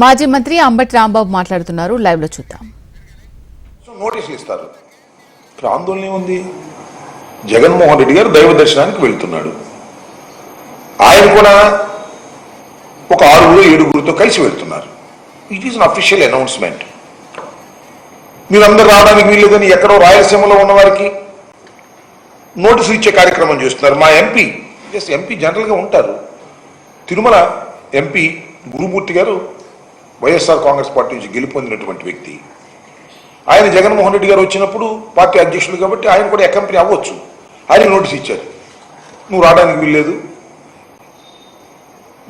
మాజీ మంత్రి అంబటి రాంబాబు మాట్లాడుతున్నారు. లైవ్లో చూద్దాం. సో నోటీసులు ఇస్తారు. ఇక్కడ ఆందోళన ఏముంది జగన్మోహన్ రెడ్డి గారు దైవ దర్శనానికి వెళ్తున్నాడు. ఆయన కూడా ఒక ఆరుగురు ఏడుగురితో కలిసి వెళ్తున్నారు. It is an official announcement మీరందరూ రావడానికి వీల్లేదని ఎక్కడో రాయలసీమలో ఉన్న వారికి నోటీసులు ఇచ్చే కార్యక్రమం చేస్తున్నారు. మా ఎంపీ ఎస్ ఎంపీ జనరల్గా ఉంటారు. తిరుమల ఎంపీ గురుమూర్తి గారు వైఎస్ఆర్ కాంగ్రెస్ పార్టీ నుంచి గెలుపొందినటువంటి వ్యక్తి. ఆయన జగన్మోహన్ రెడ్డి గారు వచ్చినప్పుడు పార్టీ అధ్యక్షులు కాబట్టి ఆయన కూడా ఎకంపెనీ అవ్వచ్చు. ఆయన నోటీస్ ఇచ్చారు. నువ్వు రావడానికి వీల్లేదు.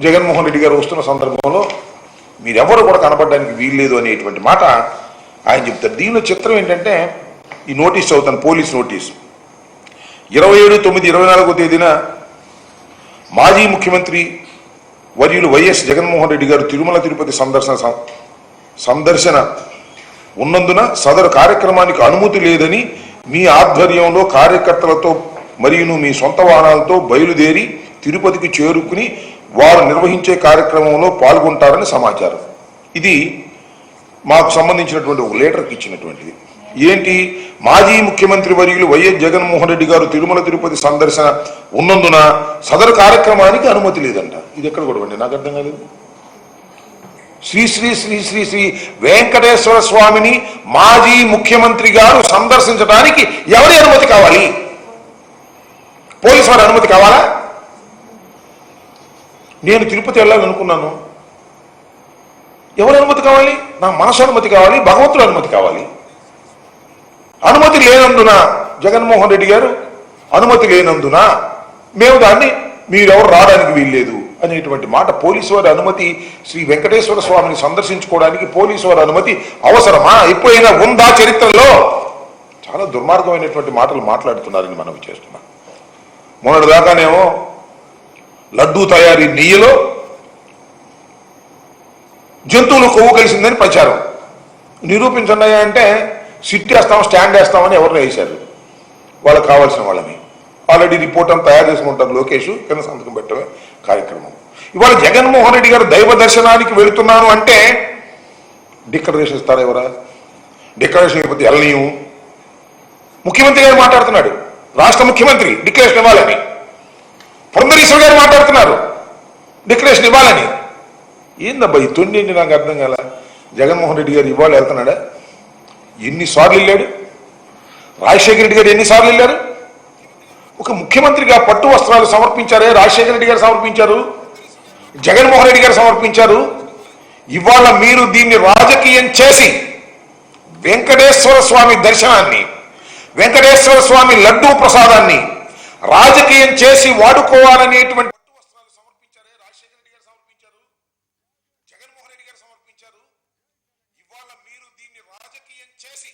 జగన్మోహన్ రెడ్డి గారు వస్తున్న సందర్భంలో మీరెవరు కూడా కనపడడానికి వీల్లేదు అనేటువంటి మాట ఆయన చెప్తారు. దీనిలో చిత్రం ఏంటంటే ఈ నోటీస్ చదువుతాను పోలీస్ నోటీస్. ఇరవై ఏడు తొమ్మిది ఇరవై నాలుగో తేదీన మాజీ ముఖ్యమంత్రి వర్యులు వైఎస్ జగన్మోహన్ రెడ్డి గారు తిరుమల తిరుపతి సందర్శన సందర్శన ఉన్నందున సదరు కార్యక్రమానికి అనుమతి లేదని మీ ఆధ్వర్యంలో కార్యకర్తలతో మరియును మీ సొంత వాహనాలతో బయలుదేరి తిరుపతికి చేరుకుని వారు నిర్వహించే కార్యక్రమంలో పాల్గొంటారని సమాచారం. ఇది మాకు సంబంధించినటువంటి ఒక లేటర్కి ఇచ్చినటువంటిది. ఏంటి? మాజీ ముఖ్యమంత్రి వర్యులు వైఎస్ జగన్మోహన్ రెడ్డి గారు తిరుమల తిరుపతి సందర్శన ఉన్నందున సదరు కార్యక్రమానికి అనుమతి లేదంట. ఇది ఎక్కడ కూడా అండి నాకు అర్థం కాలేదు. శ్రీ శ్రీ శ్రీ శ్రీ శ్రీ వెంకటేశ్వర స్వామిని మాజీ ముఖ్యమంత్రి గారు సందర్శించడానికి ఎవరి అనుమతి కావాలి? పోలీసు వారి అనుమతి కావాలా? నేను తిరుపతి వెళ్ళాలనుకున్నాను. ఎవరి అనుమతి కావాలి? నా మనసు అనుమతి కావాలి భగవంతుడు అనుమతి కావాలి. అనుమతి లేనందున జగన్మోహన్ రెడ్డి గారు అనుమతి లేనందున మేము దాన్ని మీరెవరు రావడానికి వీల్లేదు అనేటువంటి మాట పోలీసు వారి అనుమతి శ్రీ వెంకటేశ్వర స్వామిని సందర్శించుకోవడానికి పోలీసు వారి అనుమతి అవసరమా? ఎప్పుడైనా ఉందా చరిత్రలో? చాలా దుర్మార్గమైనటువంటి మాటలు మాట్లాడుతున్నారని మనం చేస్తున్నాం. మొన్నటి దాకానేమో లడ్డూ తయారీ నెయ్యిలో జంతువులు కొవ్వు కలిసిందని ప్రచారం. నిరూపించండి అంటే సిట్ వేస్తాం స్టాండ్ వేస్తామని ఎవరిని వేశారు. వాళ్ళకి కావాల్సిన వాళ్ళని. ఆల్రెడీ రిపోర్ట్ అంతా తయారు చేసుకుంటారు లోకేష్ కింద సంతకం పెట్టడమే కార్యక్రమం. ఇవాళ జగన్మోహన్ రెడ్డి గారు దైవ దర్శనానికి వెళుతున్నాను అంటే డిక్లరేషన్ ఇస్తారా ఎవరా? డిక్లరేషన్ ఇవ్వకపోతే వెళ్ళనీయం ముఖ్యమంత్రి గారు మాట్లాడుతున్నాడు. రాష్ట్ర ముఖ్యమంత్రి డిక్లరేషన్ ఇవ్వాలని. పురంధరీశ్వర గారు మాట్లాడుతున్నారు. డిక్లరేషన్ ఇవ్వాలని. ఏందబ్బా ఈ తొండి నాకు అర్థం కాల? జగన్మోహన్ రెడ్డి గారు ఇవాళ వెళ్తున్నాడా? ఎన్నిసార్లు వెళ్ళాడు? రాజశేఖర రెడ్డి గారు ఎన్నిసార్లు వెళ్ళారు? ఒక ముఖ్యమంత్రిగా పట్టు వస్త్రాలు సమర్పించారే రాజశేఖర రెడ్డి గారు సమర్పించారు? జగన్మోహన్ రెడ్డి గారు సమర్పించారు? ఇవాళ మీరు దీన్ని రాజకీయం చేసి వెంకటేశ్వర స్వామి దర్శనాన్ని వెంకటేశ్వర స్వామి లడ్డూ ప్రసాదాన్ని రాజకీయం చేసి వాడుకోవాలనేటువంటి ఇవాళ మీరు దీన్ని రాజకీయం చేసి